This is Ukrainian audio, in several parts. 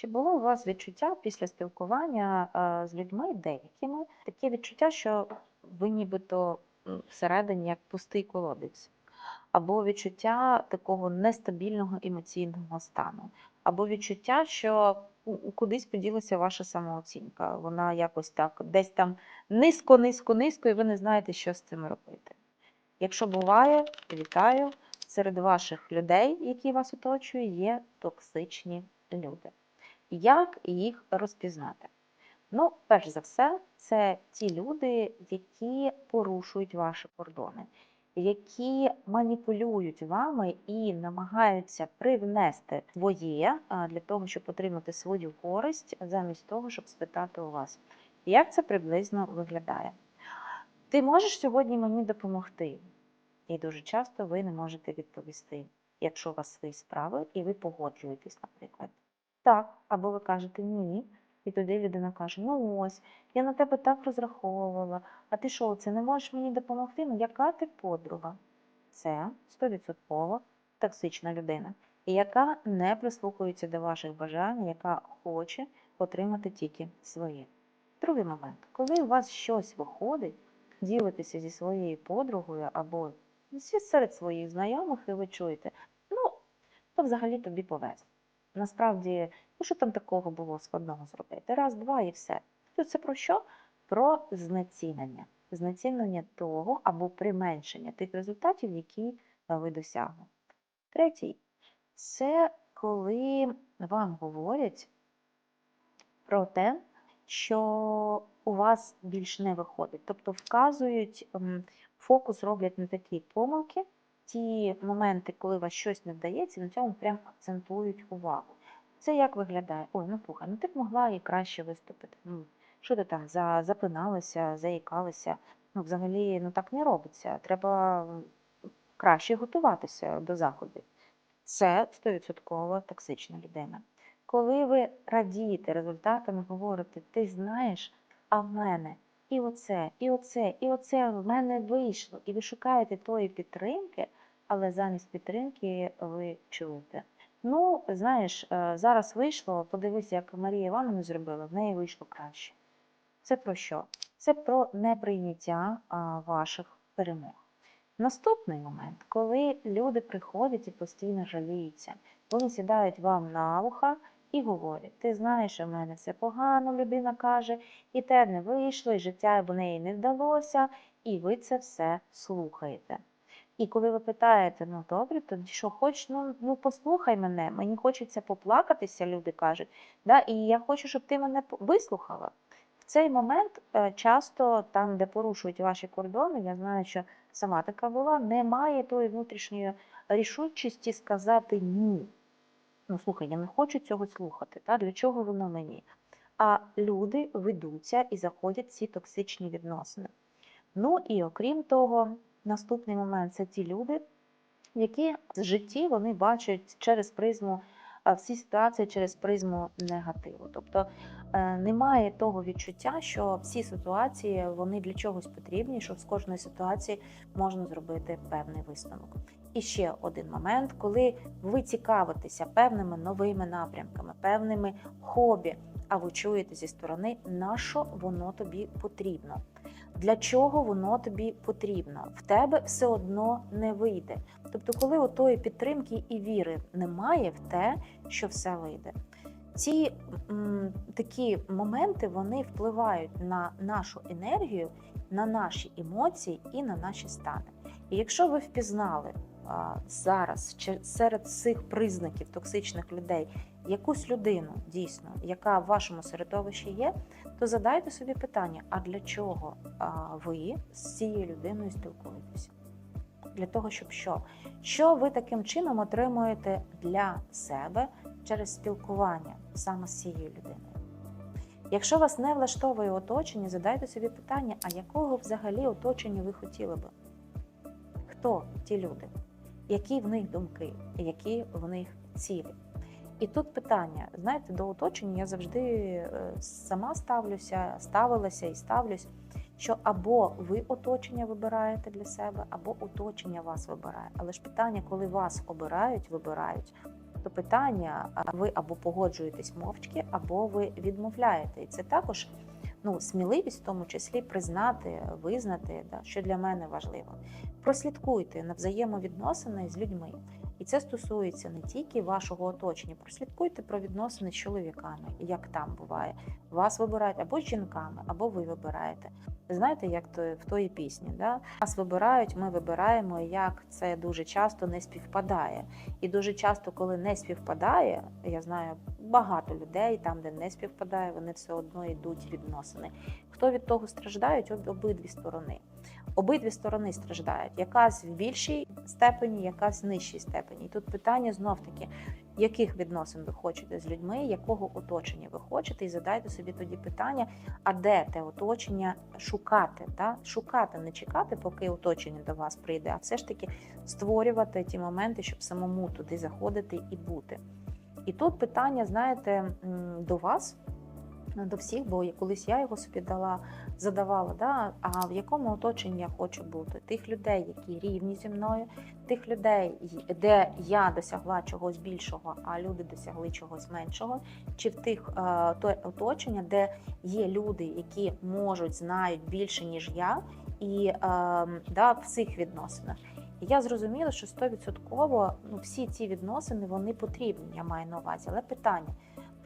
Чи було у вас відчуття після спілкування е, з людьми деякими таке відчуття, що ви нібито всередині як пустий колодець, або відчуття такого нестабільного емоційного стану, або відчуття, що кудись поділася ваша самооцінка, вона якось так десь там низько, низько, низько, і ви не знаєте, що з цим робити. Якщо буває, вітаю, серед ваших людей, які вас оточують, є токсичні люди. Як їх розпізнати? Ну, перш за все, це ті люди, які порушують ваші кордони, які маніпулюють вами і намагаються привнести своє для того, щоб отримати свою користь, замість того, щоб спитати у вас. Як це приблизно виглядає? Ти можеш сьогодні мені допомогти? І дуже часто ви не можете відповісти, якщо у вас свої справи, і ви погоджуєтесь, наприклад. Так, або ви кажете ні, і тоді людина каже: Ну ось, я на тебе так розраховувала, а ти що, це не можеш мені допомогти? Ну яка ти подруга? Це 100% токсична людина, яка не прислухається до ваших бажань, яка хоче отримати тільки своє. Другий момент, коли у вас щось виходить, ділитеся зі своєю подругою або серед своїх знайомих, і ви чуєте, ну, то взагалі тобі повезло. Насправді, ну що там такого було складного зробити? Раз, два і все. То це про що? Про знецінення. Знецінення того або применшення тих результатів, які е, ви досягли. Третій це коли вам говорять про те, що у вас більш не виходить. Тобто вказують, фокус роблять на такі помилки, ті моменти, коли вас щось не вдається, на цьому прям акцентують увагу. Це як виглядає? Ой, ну слухай, ну ти б могла і краще виступити. Ну, що ти там за, запиналася, заїкалася? Ну, взагалі, ну так не робиться. Треба краще готуватися до заходів. Це 100% токсична людина. Коли ви радієте результатами, говорите, ти знаєш, а в мене і оце, і оце, і оце в мене вийшло, і ви шукаєте тої підтримки, але замість підтримки ви чуєте. Ну, знаєш, е, зараз вийшло, подивись, як Марія Івановна зробила, в неї вийшло краще. Це про що? Це про неприйняття ваших перемог. Наступний момент, коли люди приходять і постійно жаліються, вони сідають вам на вуха і говорять: ти знаєш, у мене все погано, людина каже, і те не вийшло, і життя в неї не вдалося, і ви це все слухаєте. І коли ви питаєте, ну добре, тоді що хоч, ну, ну послухай мене, мені хочеться поплакатися, люди кажуть, да, і я хочу, щоб ти мене вислухала. В цей момент е, часто там, де порушують ваші кордони, я знаю, що сама така була, немає тої внутрішньої рішучості сказати ні. Ну, слухай, я не хочу цього слухати. Та? Для чого воно мені? А люди ведуться і заходять в ці токсичні відносини. Ну і окрім того, наступний момент це ті люди, які в житті вони бачать через призму всі ситуації через призму негативу. Тобто е, немає того відчуття, що всі ситуації вони для чогось потрібні, що з кожної ситуації можна зробити певний висновок. І ще один момент, коли ви цікавитеся певними новими напрямками, певними хобі, а ви чуєте зі сторони, на що воно тобі потрібно. Для чого воно тобі потрібно? В тебе все одно не вийде. Тобто, коли отої підтримки і віри немає в те, що все вийде. Ці м, такі моменти вони впливають на нашу енергію, на наші емоції і на наші стани. І якщо ви впізнали зараз серед цих признаків токсичних людей якусь людину дійсно, яка в вашому середовищі є, то задайте собі питання: а для чого ви з цією людиною спілкуєтеся? Для того, щоб що? Що ви таким чином отримуєте для себе через спілкування саме з цією людиною? Якщо вас не влаштовує оточення, задайте собі питання, а якого взагалі оточення ви хотіли би? Хто ті люди? Які в них думки, які в них цілі? І тут питання: знаєте, до оточення я завжди е, сама ставлюся, ставилася і ставлюсь, що або ви оточення вибираєте для себе, або оточення вас вибирає. Але ж питання, коли вас обирають, вибирають, то питання ви або погоджуєтесь мовчки, або ви відмовляєте. І це також ну, сміливість, в тому числі признати, визнати, да, що для мене важливо. Прослідкуйте на взаємовідносини з людьми. І це стосується не тільки вашого оточення. Прослідкуйте про відносини з чоловіками, як там буває. Вас вибирають або з жінками, або ви вибираєте. Знаєте, як то в тої пісні, да? нас вибирають, ми вибираємо, як це дуже часто не співпадає. І дуже часто, коли не співпадає, я знаю багато людей, там, де не співпадає, вони все одно йдуть відносини. Хто від того страждають? Об- Обидві сторони. Обидві сторони страждають. Якась в більшій степені, якась в нижчій степені. І тут питання знов таки, яких відносин ви хочете з людьми, якого оточення ви хочете, і задайте собі тоді питання, а де те оточення шукати, та? шукати, не чекати, поки оточення до вас прийде, а все ж таки створювати ті моменти, щоб самому туди заходити і бути. І тут питання, знаєте, до вас, до всіх, бо колись я його собі дала, задавала, да? а в якому оточенні я хочу бути? Тих людей, які рівні зі мною, тих людей, де я досягла чогось більшого, а люди досягли чогось меншого, чи в тих е, то оточення, де є люди, які можуть, знають більше, ніж я, і е, да, в цих відносинах. Я зрозуміла, що 100% ну, всі ці відносини вони потрібні, я маю на увазі. Але питання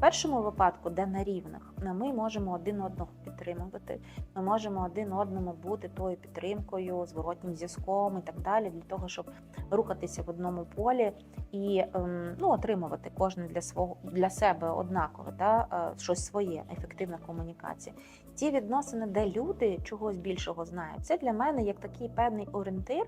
першому випадку, де на рівних, ну, ми можемо один одного підтримувати, ми можемо один одному бути тою підтримкою, зворотнім зв'язком і так далі, для того, щоб рухатися в одному полі і ем, ну, отримувати кожен для свого для себе однаково, да, е, щось своє, ефективна комунікація. Ті відносини, де люди чогось більшого знають, це для мене як такий певний орієнтир.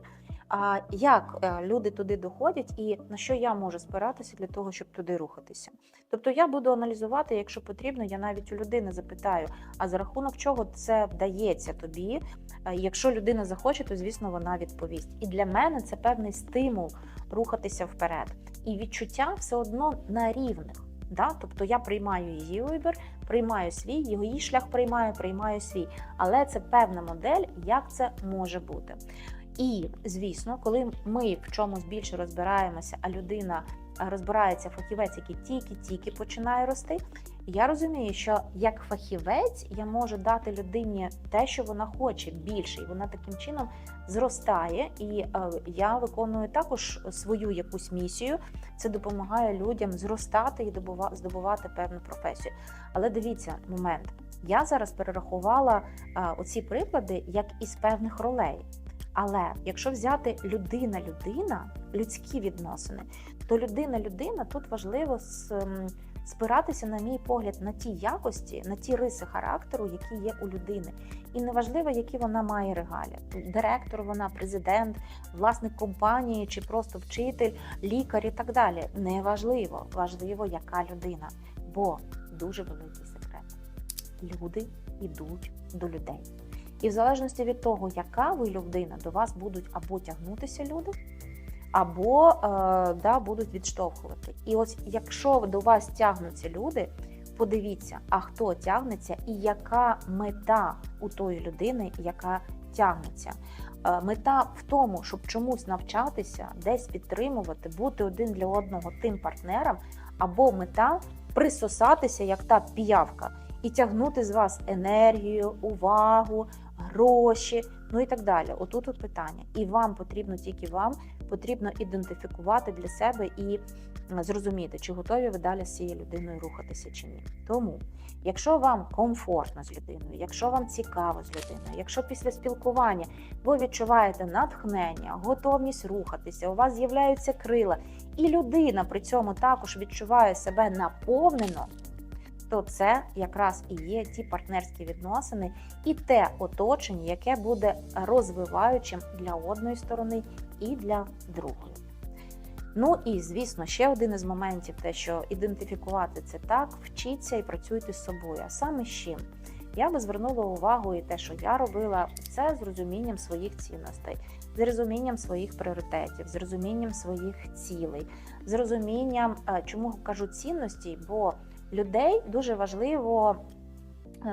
А як е, люди туди доходять, і на що я можу спиратися для того, щоб туди рухатися? Тобто я буду аналізувати, якщо потрібно, я навіть у людини запитаю, а за рахунок чого це вдається тобі? Е, Якщо людина захоче, то звісно вона відповість. І для мене це певний стимул рухатися вперед. І відчуття все одно на рівних. Да? Тобто я приймаю її вибір, приймаю свій, його її шлях приймаю, приймаю свій. Але це певна модель, як це може бути. І звісно, коли ми в чомусь більше розбираємося, а людина розбирається фахівець, який тільки-тільки починає рости. Я розумію, що як фахівець я можу дати людині те, що вона хоче більше, і вона таким чином зростає. І е, я виконую також свою якусь місію. Це допомагає людям зростати і добува- здобувати певну професію. Але дивіться момент. Я зараз перерахувала е, оці приклади як із певних ролей. Але якщо взяти людина-людина, людські відносини, то людина-людина тут важливо спиратися, на мій погляд, на ті якості, на ті риси характеру, які є у людини. І неважливо, які вона має регалії. Директор, вона, президент, власник компанії чи просто вчитель, лікар і так далі. Неважливо, важливо, яка людина. Бо дуже великий секрет. Люди йдуть до людей. І в залежності від того, яка ви людина, до вас будуть або тягнутися люди, або е, да, будуть відштовхувати. І ось якщо до вас тягнуться люди, подивіться, а хто тягнеться, і яка мета у тої людини, яка тягнеться. Е, Мета в тому, щоб чомусь навчатися, десь підтримувати, бути один для одного тим партнером, або мета присосатися, як та піявка, і тягнути з вас енергію, увагу, гроші, ну і так далі. Отут от питання. І вам потрібно тільки вам потрібно ідентифікувати для себе і зрозуміти, чи готові ви далі з цією людиною рухатися чи ні. Тому, якщо вам комфортно з людиною, якщо вам цікаво з людиною, якщо після спілкування ви відчуваєте натхнення, готовність рухатися, у вас з'являються крила, і людина при цьому також відчуває себе наповнено. То це якраз і є ті партнерські відносини і те оточення, яке буде розвиваючим для одної сторони і для другої. Ну і звісно, ще один із моментів, те, що ідентифікувати це так, вчіться і працюйте з собою. А саме з чим? Я би звернула увагу і те, що я робила, це з розумінням своїх цінностей, з розумінням своїх пріоритетів, з розумінням своїх цілей, з розумінням, е, чому кажу цінності, бо людей дуже важливо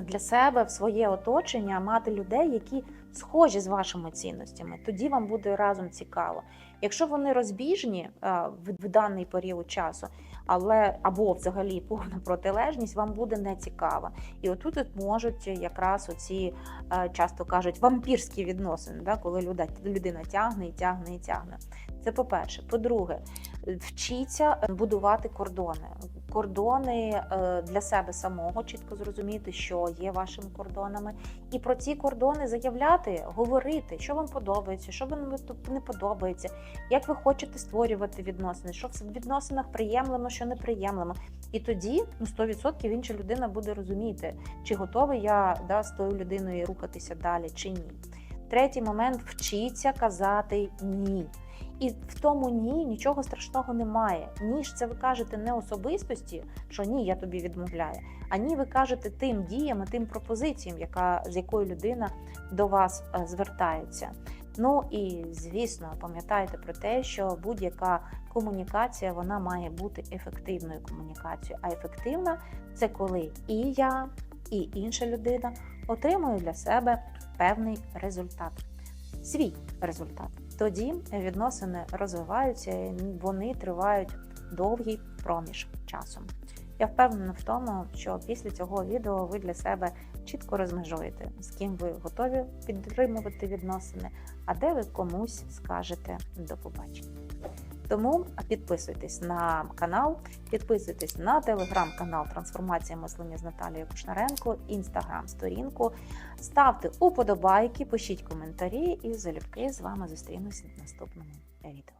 для себе в своє оточення мати людей, які схожі з вашими цінностями. Тоді вам буде разом цікаво. Якщо вони розбіжні е, в, даний період часу, але або взагалі повна протилежність, вам буде не цікаво. І отут от можуть якраз оці е, часто кажуть вампірські відносини, да, коли людина тягне і тягне і тягне. Це по-перше. По-друге, вчіться будувати кордони. Кордони е, для себе самого чітко зрозуміти, що є вашими кордонами, і про ці кордони заявляти, говорити, що вам подобається, що вам не подобається, як ви хочете створювати відносини, що в відносинах приємлемо, що неприємлемо. І тоді ну 100% інша людина буде розуміти, чи готовий я да, з тою людиною рухатися далі, чи ні. Третій момент вчіться казати ні. І в тому ні нічого страшного немає. Ні ж це ви кажете не особистості, що ні, я тобі відмовляю. А ні, ви кажете тим діям, тим пропозиціям, яка, з якою людина до вас е, звертається. Ну і звісно, пам'ятайте про те, що будь-яка комунікація вона має бути ефективною комунікацією. А ефективна це коли і я, і інша людина отримують для себе певний результат, свій результат. Тоді відносини розвиваються, і вони тривають довгий проміж часу. Я впевнена в тому, що після цього відео ви для себе чітко розмежуєте, з ким ви готові підтримувати відносини, а де ви комусь скажете до побачення. Тому підписуйтесь на канал, підписуйтесь на телеграм-канал Трансформація мислення з Наталією Кушнаренко, інстаграм-сторінку, ставте уподобайки, пишіть коментарі і залюбки з вами зустрінуся в наступному відео.